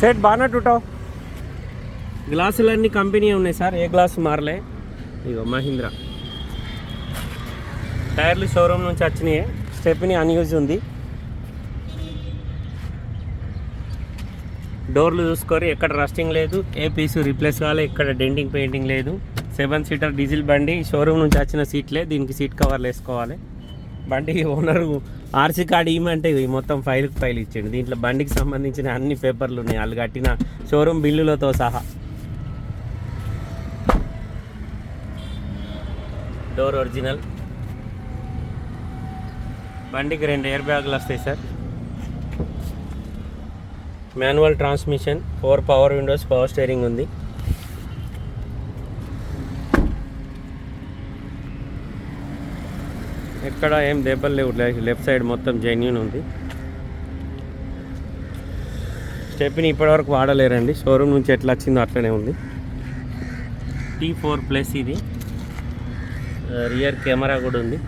Set బాగానే టూటావు. గ్లాసులన్నీ కంపెనీ ఉన్నాయి సార్. ఏ గ్లాస్ మారలే? ఇగో మహీంద్రా. టైర్లు షోరూమ్ నుంచి వచ్చినాయి. స్టెప్ని అన్యూజ్ ఉంది. డోర్లు చూసుకొని ఎక్కడ రస్టింగ్ లేదు. ఏ పీసు రీప్లేస్ కావాలి ఎక్కడ డెంటింగ్ పెయింటింగ్ లేదు. సెవెన్ సీటర్ డీజిల్ బండి. షోరూమ్ నుంచి వచ్చిన సీట్లే దీనికి సీట్ కవర్లు వేసుకోవాలి. బండి ఓనరు ఆర్సీ కార్డు ఇవ్వమంటే ఇవి మొత్తం ఫైల్కి ఫైల్ ఇచ్చిండు. దీంట్లో బండికి సంబంధించిన అన్ని పేపర్లు ఉన్నాయి. వాళ్ళు కట్టిన షోరూమ్ బిల్లులతో సహా. డోర్ ఒరిజినల్ బండికి రెండు ఎయిర్ బ్యాగులు వస్తాయి sir. Manual transmission four power windows power steering ఉంది. ఎక్కడ ఏం దెబ్బలు లేవు. లెఫ్ట్ సైడ్ మొత్తం జెన్యున్ ఉంది. స్టెప్ని ఇప్పటివరకు వాడలేరండి. షోరూమ్ నుంచి ఎట్లా వచ్చిందో అట్లనే ఉంది. టీ ఫోర్ ప్లస్ ఇది. Uh, రియర్ కెమెరా కూడా ఉంది.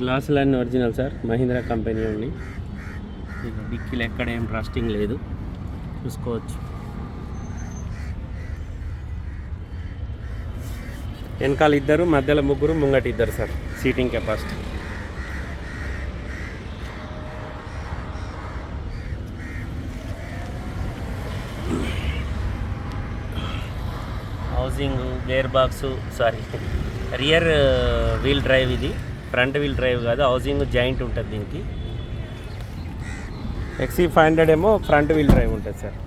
గ్లాసులన్నీ ఒరిజినల్ సార్ మహీంద్రా కంపెనీ ఉంది. డిక్కీలు ఎక్కడ ఏం రస్టింగ్ లేదు. చూసుకోవచ్చు. వెనకాల ఇద్దరు మధ్యలో ముగ్గురు ముంగట ఇద్దరు sir. Seating capacity housing gear box sorry rear wheel drive ఇది. ఫ్రంట్ వీల్ డ్రైవ్ కాదు హౌసింగ్ జాయింట్ ఉంటుంది దీనికి. ఎక్సీ ఫైవ్ హండ్రెడ్ ఏమో ఫ్రంట్ వీల్ డ్రైవ్ ఉంటుంది సార్.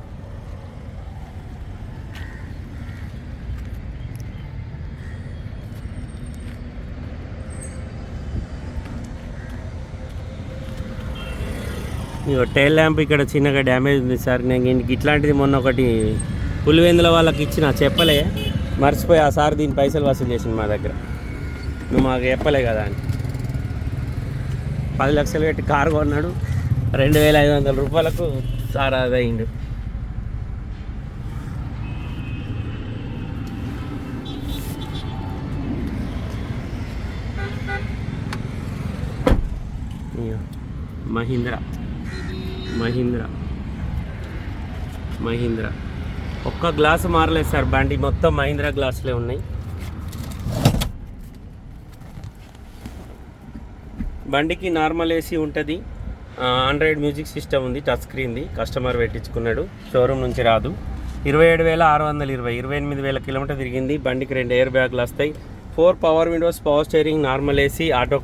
టైల్ ల్యాంప్ ఇక్కడ చిన్నగా డ్యామేజ్ ఉంది సార్. నేను ఇంటికి ఇట్లాంటిది మొన్న ఒకటి పులివెందుల వాళ్ళకి ఇచ్చిన చెప్పలే. మర్చిపోయి ఆ సార్ దీని పైసలు వసూలు చేసింది మా దగ్గర. నువ్వు మాకు చెప్పలే కదా అని. పది లక్షలు పెట్టి కారు కొన్నాడు. రెండు వేల ఐదు వందల రూపాయలకు సార్ అది మహీంద్రా. మహీంద్రా. మహీంద్రా. ఒక్క గ్లాస్ మారలేదు సార్ బండి మొత్తం మహీంద్రా గ్లాసులే ఉన్నాయి. బండికి నార్మల్ ఏసీ ఉంటుంది. ఆండ్రాయిడ్ మ్యూజిక్ సిస్టమ్ ఉంది టచ్ స్క్రీన్ది కస్టమర్ పెట్టించుకున్నాడు షోరూమ్ నుంచి రాదు. ఇరవై ఏడు వేల ఆరు వందల ఇరవై ఇరవై ఎనిమిది వేల కిలోమీటర్ తిరిగింది బండికి రెండు ఎయిర్ బ్యాగ్లు వస్తాయి. Four power windows power steering normal AC auto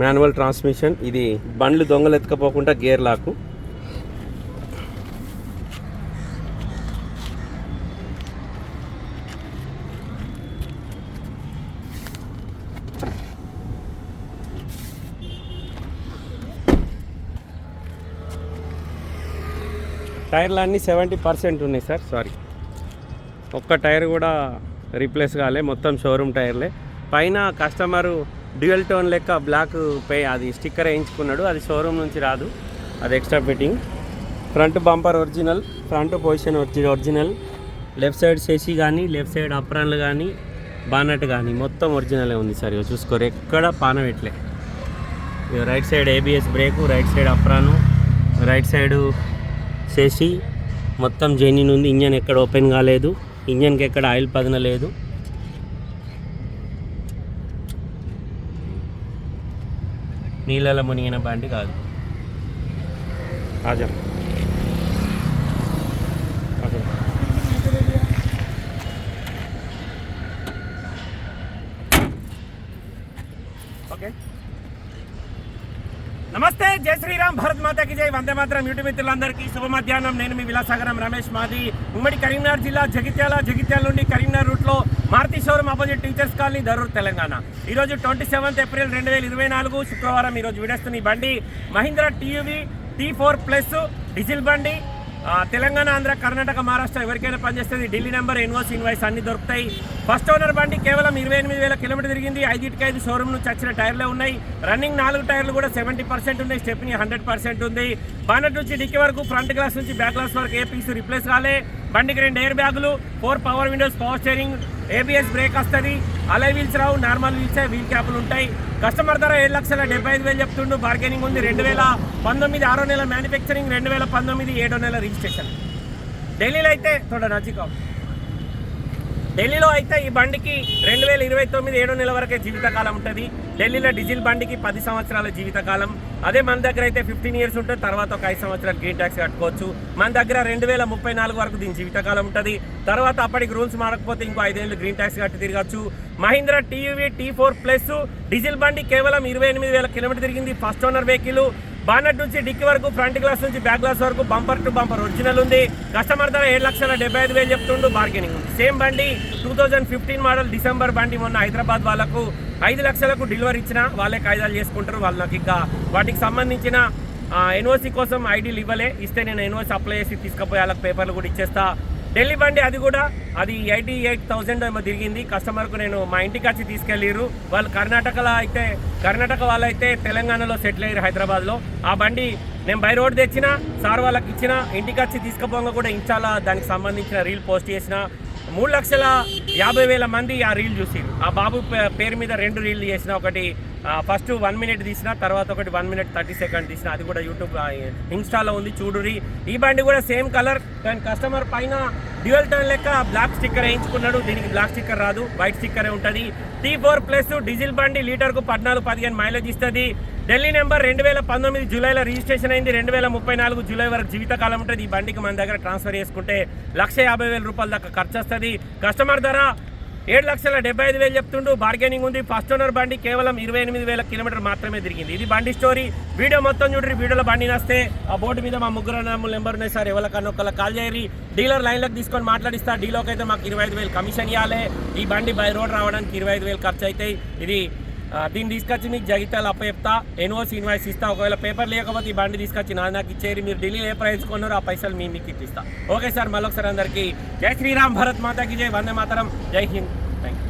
manual transmission. ఇది బండ్లు దొంగలు ఎత్తుకపోకుండా గేర్ లాకు. టైర్లు అన్నీ సెవెంటీ పర్సెంట్ ఉన్నాయి సార్ సారీ. ఒక్క టైర్ కూడా రీప్లేస్ కాలే మొత్తం షోరూమ్ టైర్లే. పైన కస్టమరు డ్యూయల్ టోన్ లెక్క బ్లాక్ పే అది స్టిక్కర్ వేయించుకున్నాడు. అది షోరూమ్ నుంచి రాదు. అది extra fitting. Front bumper original front position original. Left side చేసి కానీ లెఫ్ట్ సైడ్ అప్రాన్లు కానీ బానట్ కానీ మొత్తం ఒరిజినలే ఉంది సార్. ఇక చూసుకోరు ఎక్కడ పానవెట్లే ఇక right side ABS brake right side apron right side చేసి మొత్తం జెన్యున్ ఉంది. ఇంజన్ ఎక్కడ ఓపెన్ కాలేదు. ఇంజన్కి ఎక్కడ ఆయిల్ పదన లేదు. నీళ్ళలో మునిగిన బండి కాదు. రాజా. నమస్తే జై శ్రీరామ్ భారత్ మాతాకి జై. వందే మాత్రం యూట్యూబ్ మిత్రులందరికీ శుభ మధ్యాహ్నం. నేను మీ విలాసాగరం రమేష్ మాది. ఉమ్మడి కరీంనగర్ జిల్లా జగిత్యాల జగిత్యాల నుండి కరీంనగర్ రూట్లో Maruti showroom opposite teachers colony Darur Telangana. ఈరోజు ట్వంటీ సెవెంత్ ఏప్రిల్ రెండు వేల ఇరవై నాలుగు శుక్రవారం ఈరోజు విడేస్తున్న ఈ బండి Mahindra TUV T four plus diesel బండి తెలంగాణ ఆంధ్ర కర్ణాటక మహారాష్ట్ర ఎవరికైనా పనిచేస్తుంది ఢిల్లీ నెంబర్ ఎన్వాస్ ఇన్వాయిస్ అన్ని దొరుకుతాయి. ఫస్ట్ ఓనర్ బండి కేవలం ఇరవై ఎనిమిది వేల కిలోమీటర్ తిరిగింది. ఐదుకి ఐదు షోరూమ్ నుంచి వచ్చిన టైర్లే ఉన్నాయి. రన్నింగ్ నాలుగు టైర్లు కూడా సెవెంటీ పర్సెంట్ ఉన్నాయి. స్టెప్ని హండ్రెడ్ పర్సెంట్ ఉంది. బానట్ నుంచి డిక్కి వరకు ఫ్రంట్ గ్లాస్ నుంచి బ్యాక్ గ్లాస్ వరకు ఏ పీస్ రిప్లేస్ కాలే. బండికి రెండు ఎయిర్ బ్యాగులు four power windows power steering ABS brake వస్తుంది. అలై వీల్స్ రావు నార్మల్ వీల్స్ వీల్ క్యాపులు ఉంటాయి. కస్టమర్ ధర ఏడు లక్షల డెబ్బై ఐదు వేలు చెప్తుండు బార్గెనింగ్ ఉంది రెండు వేల పంతొమ్మిది ఆరో నెల మ్యానుఫ్యాక్చరింగ్ రెండు వేల పంతొమ్మిది ఏడో నెల రిజిస్ట్రేషన్. ఢిల్లీలో అయితే తోడ నచ్చిక ఢిల్లీలో అయితే ఈ బండికి రెండు వేల ఇరవై తొమ్మిది ఏడో నెల వరకే జీవితకాలం ఉంటుంది. ఢిల్లీలో డీజిల్ బండికి పది సంవత్సరాల జీవితకాలం. అదే మన దగ్గర అయితే ఫిఫ్టీన్ ఇయర్స్ ఉంటుంది తర్వాత ఒక ఐదు సంవత్సరాలు గ్రీన్ ట్యాక్స్ కట్టుకోవచ్చు. మన దగ్గర రెండు వేల ముప్పై నాలుగు వరకు దీని జీవితకాలం ఉంటుంది. తర్వాత అప్పటికి రూల్స్ మారకపోతే ఇంకో ఐదేళ్ళు గ్రీన్ ట్యాక్స్ కట్టి తిరగచ్చు. Mahindra TV T four plus diesel బండి కేవలం ఇరవై ఎనిమిది వేల కిలోమీటర్ తిరిగింది ఫస్ట్ ఓనర్ వెహికల్. బానట్ నుంచి డిక్కి వరకు ఫ్రంట్ గ్లాస్ నుంచి బ్యాక్ గ్లాస్ వరకు బంపర్ టు బంపర్ ఒరిజినల్ ఉంది. కస్టమర్ ధర ఏడు లక్షల డెబ్బై ఐదు వేలు చెప్తుండు బార్గెనింగ్ ఉంది. సేమ్ బండి two thousand fifteen model December బండి మొన్న హైదరాబాద్ వాళ్ళకు ఐదు లక్షలకు డెలివరీ ఇచ్చిన వాళ్ళే కాయిదాలు చేసుకుంటారు. వాళ్ళు నాకు ఇంకా వాటికి సంబంధించిన ఎన్ఓసి కోసం ఐడీలు ఇవ్వలే. ఇస్తే నేను ఎన్ఓసి అప్లై చేసి తీసుకుపోయి వాళ్ళకి పేపర్లు కూడా ఇచ్చేస్తా. ఢిల్లీ బండి అది కూడా అది ఎయిటీ ఎయిట్ థౌసండ్ ఏమో తిరిగింది. కస్టమర్కు నేను మా ఇంటికి వచ్చి తీసుకెళ్ళిర్రు. వాళ్ళు కర్ణాటకలో అయితే కర్ణాటక వాళ్ళు అయితే తెలంగాణలో సెటిల్ అయ్యారు హైదరాబాద్లో. ఆ బండి నేను బై రోడ్ తెచ్చిన సార్ వాళ్ళకి ఇచ్చిన ఇంటికి వచ్చి తీసుకుపోగా కూడా ఇంచాలా దానికి సంబంధించిన రీల్ పోస్ట్ చేసిన. మూడు లక్షల యాభై వేల మంది ఆ రీల్ చూసారు ఆ బాబు పే- పేరు మీద రెండు రీల్ చేసిన ఒకటి ఫస్ట్ వన్ మినిట్ తీసిన తర్వాత ఒకటి వన్ మినిట్ థర్టీ సెకండ్ తీసిన అది కూడా యూట్యూబ్ ఇన్స్టాలో ఉంది చూడురి ఈ బండి కూడా సేమ్ కలర్ కానీ కస్టమర్ పైన డ్యూయల్ టర్న్ లెక్క బ్లాక్ స్టిక్కర్ వేయించుకున్నాడు. దీనికి బ్లాక్ స్టిక్కర్ రాదు వైట్ స్టిక్కరే ఉంటుంది. టీ ఫోర్ ప్లస్ డీజిల్ బండి లీటర్కు పద్నాలుగు పదిహేను మైలేజ్ ఇస్తుంది. ఢిల్లీ నెంబర్ రెండు వేల పంతొమ్మిది జూలైలో రిజిస్ట్రేషన్ అయింది. రెండు వేల ముప్పై నాలుగు జూలై వరకు జీవితకాలం ఉంటుంది. ఈ బండికి మన దగ్గర ట్రాన్స్ఫర్ చేసుకుంటే లక్ష యాభై వేల రూపాయల దాకా ఖర్చు వస్తుంది. కస్టమర్ ధర ఏడు లక్షల డెబ్బై ఐదు వేలు చెప్తుండు. బార్గెనింగ్ ఉంది. ఫస్ట్ ఓనర్ బండి కేవలం ఇరవై ఎనిమిది వేల కిలోమీటర్ మాత్రమే తిరిగింది. ఇది బండి స్టోరీ. వీడియో మొత్తం చూడండి. వీడియోలో బండి నస్తే. ఆ బోర్డు మీద మా ముగ్గురు నెంబర్ ఉన్నాయి సార్. ఎవరికన్నా ఒకళ్ళ కాల్ చేయరి డీలర్ లైన్లోకి తీసుకొని మాట్లాడిస్తా. డీలోకి అయితే మాకు ఇరవై ఐదు వేలు కమిషన్ ఇవ్వాలి. ఈ బండి బై రోడ్ రావడానికి ఇరవై ఐదు వేలు ఖర్చు అవుతాయి. ఇది దీన్ని తీసుకొచ్చి మీకు జగిత్యాలు అప్పచెప్తా. ఎన్ఓసి ఇన్వాయిస్ ఇస్తా. ఒకవేళ పేపర్ లేకపోతే ఈ బండి తీసుకొచ్చి నా నాకు ఇచ్చేది మీరు ఢిల్లీ ఏ ప్రైస్ కొన్నారో ఆ పైసలు మీ మీకు ఇప్పిస్తా. ఓకే సార్ మళ్ళొకసారి అందరికీ జై శ్రీరామ్ భరత్ మాతాకి జై వందే మాతరం జై హింద్. థ్యాంక్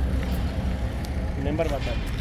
యూ నెంబర్ మాట్లాడు